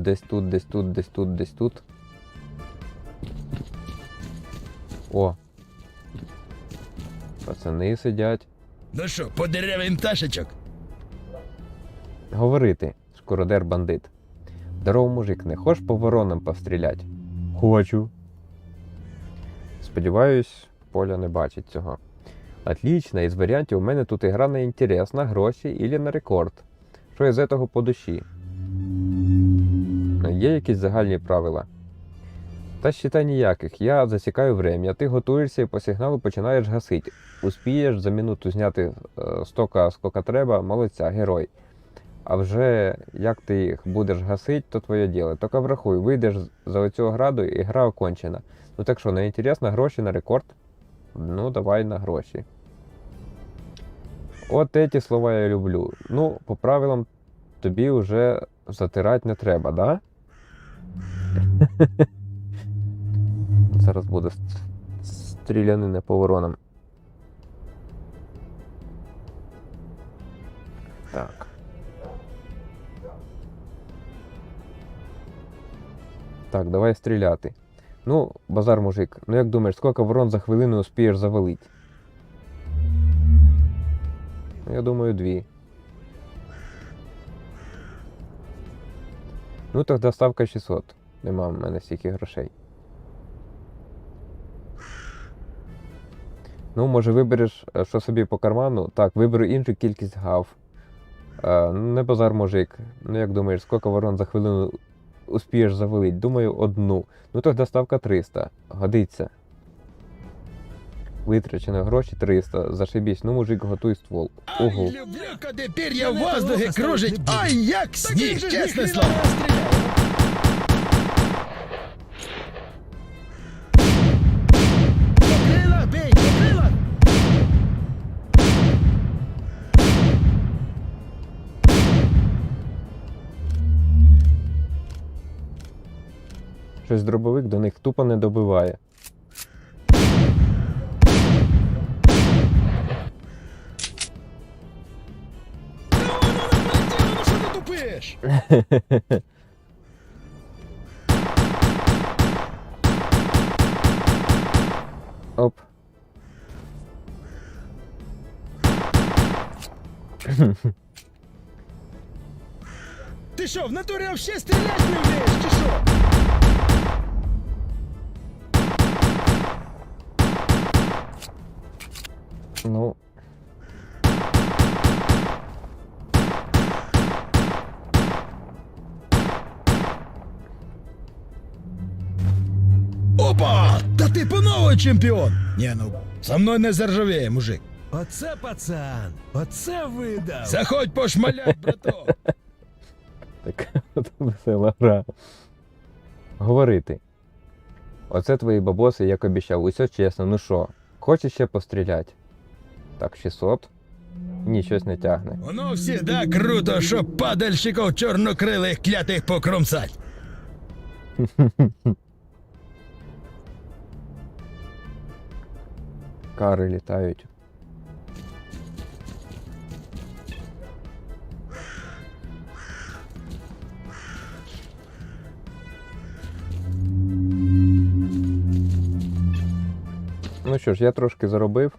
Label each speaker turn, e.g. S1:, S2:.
S1: тут, десь тут, десь тут, десь тут, десь тут. О. Пацани сидять.
S2: Ну що, по пташечок?
S1: Говорити, шкуродер бандит. Здорово, мужик, не хочеш по воронам пострілять? Хочу. Сподіваюсь, Поля не бачить цього. Отлично, із варіантів у мене тут ігра на інтерес, на гроші і на рекорд. Що із этого по душі? Є якісь загальні правила? Та считай ніяких. Я засікаю время, ти готуєшся і по сигналу починаєш гасити. Успієш за минуту зняти е, стока, скільки треба, молодця, герой. А вже як ти їх будеш гасити, то твоє діло. Тільки врахуй, вийдеш за оцього граду і гра окончена. Ну так що, не інтересно, гроші на рекорд? Ну, давай на гроші. От ці слова я люблю. Ну, по правилам тобі вже затирати не треба, да? Зараз буде стрілянина по воронам. Так. Так, давай стріляти. Ну, базар мужик, ну як думаєш, скільки ворон за хвилину успієш завалити? Ну, я думаю, дві. Ну, тоді ставка 600. Нема в мене стільки грошей. Ну, може, вибереш, е, що собі по карману. Так, виберу іншу кількість гав. Е, не базар мужик. Ну, як думаєш, скільки ворон за хвилину успієш завалить? Думаю, одну. Ну, тоді ставка 300. Годиться. Витрачено гроші 300. Зашибісь. Ну, мужик, готуй ствол. Ого.
S2: люблю, коли пір'я в воздухі кружить. Ай, як сніг, чесне слово.
S1: Щось дробовик до них тупо не добиває. Оп.
S2: Ти що, в натурі вообще стріляти не вмієш, чи що?
S1: Ну,
S2: Опа! Та ти по-новий чемпіон! Ні, ну, со мною не заржавіє, мужик.
S3: Оце пацан, оце видав.
S2: Заходь пошмалять, браток.
S1: така от весела гра. Говорити. Оце твої бабоси, як обіцяв. Усе чесно, ну що, хочеш ще постріляти? Так, 600. Ні, щось не тягне.
S2: Воно всегда круто, що падальщиков чорнокрилих клятих покромсать.
S1: Кари літають. Ну що ж, я трошки заробив.